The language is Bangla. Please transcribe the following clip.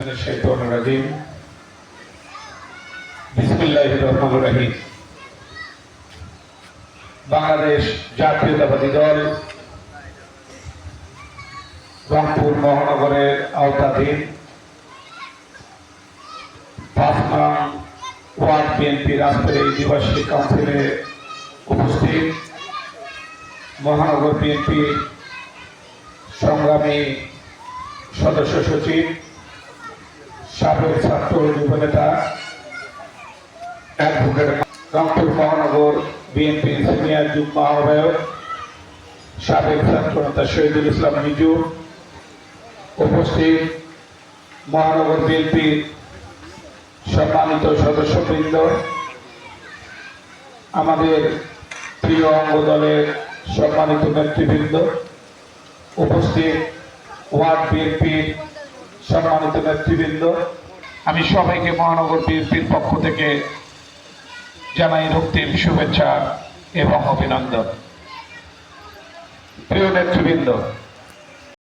الشيطان الرجيم بسم الله الرحمن الرحيم বাংলাদেশ জাতীয়তাবাদী দল রংপুর মহানগরের আওতাধীন পাঁচ নং ওয়ার্ড বিএনপির আজকের এই দিবসী কাউন্সিলে উপস্থিত মহানগর বিএনপির সংগ্রামী সদস্য সচিব সাবেক ছাত্র যুবনেতা, অ্যাডভোকেট রংপুর মহানগর বিএনপি সিনিয়র যুগ্ম আহ্বায়ক, সাবেক ছাত্র নেতা শহীদুল ইসলাম মিজু, উপস্থিত মহানগর বিএনপির সম্মানিত সদস্যবৃন্দ, আমাদের প্রিয় অঙ্গ দলের সম্মানিত নেতৃবৃন্দ, উপস্থিত ওয়ার্ড বিএনপির সম্মানিত নেতৃবৃন্দ, আমি সবাইকে মহানগর বিএনপির পক্ষ থেকে জানাই রক্তিম শুভেচ্ছা এবং অভিনন্দন। প্রিয় নেতৃবৃন্দ